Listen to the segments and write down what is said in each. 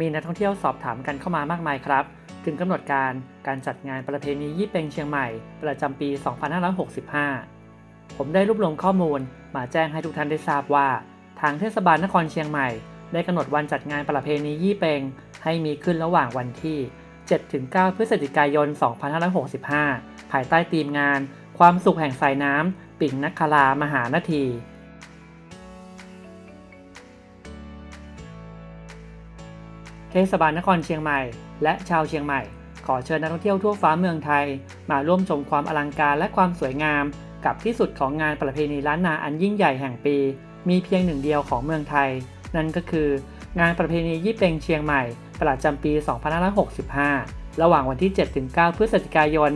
มีนักท่องเที่ยวสอบถามกันเข้ามามากมายครับ ถึงกำหนดการการจัดงานประเพณียี่เป็งเชียงใหม่ ประจำปี 2565 ผมได้รวบรวมข้อมูลมาแจ้งให้ทุกท่านได้ทราบว่า ทางเทศบาลนครเชียงใหม่ ได้กำหนดวันจัดงานประเพณียี่เป็งให้มีขึ้นระหว่างวันที่ 7-9 พฤศจิกายน 2565 ภายใต้ธีมงาน ความสุขแห่งสายน้ำปิ่งนักคลามหานาที เทศบาลนครเชียงใหม่ และชาวเชียงใหม่ ขอเชิญนักท่องเที่ยวทั่วฟ้าเมืองไทย มาร่วมชมความอลังการและความสวยงาม กับที่สุดของงานประเพณีล้านนาอันยิ่งใหญ่แห่งปี มีเพียงหนึ่งเดียวของเมืองไทย นั่นก็คืองานประเพณียี่เป็งเชียงใหม่ ประจำปี 2565 ระหว่างวันที่ 7-9 พฤศจิกายน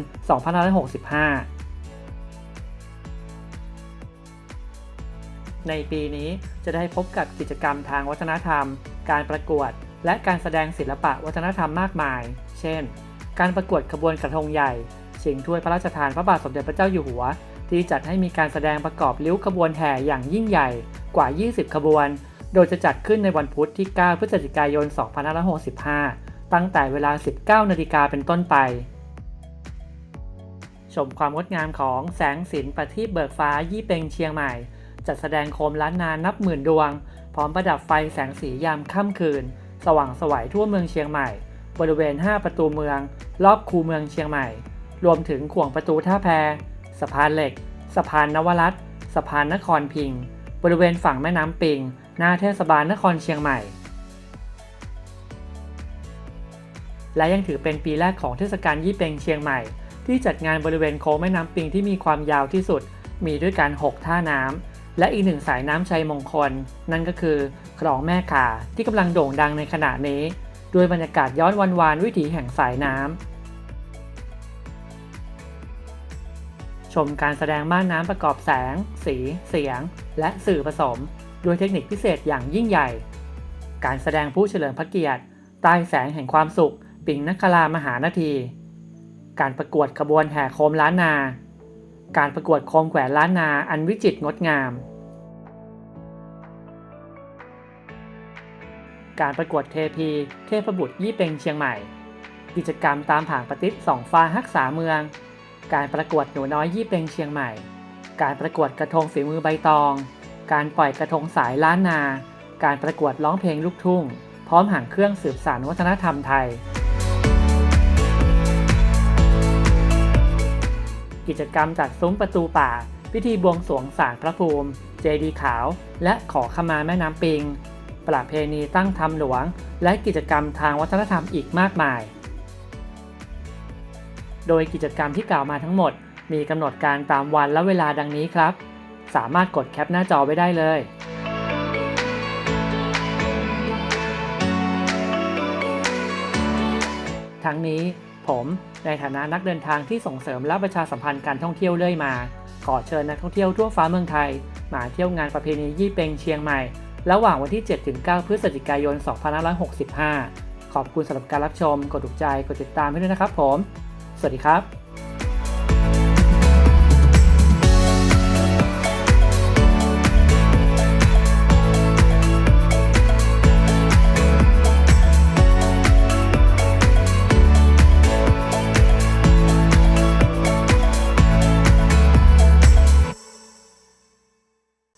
2565ในปีนี้จะได้พบกับกิจกรรมทางวัฒนธรรม การประกวด และการแสดงศิลปะวัฒนธรรมมากมาย เช่น การประกวดขบวนกระทงใหญ่ ชิงถ้วยพระราชทานพระบาทสมเด็จพระเจ้าอยู่หัว ที่จัดให้มีการแสดงประกอบริ้วขบวนแห่อย่างยิ่งใหญ่กว่า 20 ขบวน โดยจะจัดขึ้นในวันพุธที่ 9 พฤศจิกายน 2565 ตั้งแต่เวลา 19 นาฬิกาเป็นต้นไป ชมความงดงามของแสงสินประทีปเบิกฟ้ายี่เปงเชียงใหม่ จัดแสดงโคมล้านนานับหมื่นดวง พร้อมประดับไฟแสงสียามค่ำคืน สว่างสวัยทั่วเมืองเชียงใหม่ บริเวณ 5 ประตูเมือง รอบคูเมืองเชียงใหม่ รวมถึงขวงประตูท่าแพสะพานเหล็ก สะพานนวรัตสะพานนครพิงค์บริเวณฝั่งแม่น้ำปิง หน้าเทศบาลนครเชียงใหม่ และยังถือเป็นปีแรกของเทศกาลยี่เป็งเชียงใหม่ ที่จัดงานบริเวณโค้งแม่น้ำปิงที่มีความยาวที่สุด มีด้วยกัน 6 ท่าน้ำ และอีกหนึ่งสายน้ำชัยมงคล นั่นก็คือคลองแม่ขาที่กำลังโด่งดังในขณะนี้ ด้วยบรรยากาศย้อนวันวานวิถีแห่งสายน้ำชมการแสดงม่านน้ำประกอบแสง สี เสียง และสื่อผสม ด้วยเทคนิคพิเศษอย่างยิ่งใหญ่ การแสดงผู้เฉลิมพระเกียรติใต้แสงแห่งความสุข ปิ่งนักคลามหานาที การประกวดขบวนแห่โคมล้านนา การประกวดโคมแขวนล้านนาอันวิจิตรงดงาม การประกวดเทพี เทพบุตรยี่เป็งเชียงใหม่ กิจกรรมตามผางประติสองฟ้าฮักษาเมือง การประกวดหนูน้อยยี่เป็งเชียงใหม่ การประกวดกระทงฝีมือใบตอง การปล่อยกระทงสายล้านนา การประกวดร้องเพลงลูกทุ่ง พร้อมหางเครื่องสืบสานวัฒนธรรมไทย กิจกรรมจัดซุ้มประตูป่า พิธีบวงสรวงศาลพระภูมิ เจดีขาว และขอขมาแม่น้ำปิง ประเพณีตั้งธรรมหลวง และกิจกรรมทางวัฒนธรรมอีกมากมาย โดยกิจกรรมที่กล่าวมาทั้งหมด มีกำหนดการตามวันและเวลาดังนี้ครับ สามารถกดแคปหน้าจอไว้ได้เลยทั้งนี้ ผมในฐานะนักเดินทางที่ส่งเสริมและประชาสัมพันธ์การท่องเที่ยวเรื่อยมา ขอเชิญนักท่องเที่ยวทั่วฟ้าเมืองไทย มาเที่ยวงานประเพณียี่เปงเชียงใหม่ ระหว่างวันที่ 7-9 พฤศจิกายน 2565 ขอบคุณสำหรับการรับชม กดถูกใจ กดติดตามให้ด้วยนะครับผม สวัสดีครับ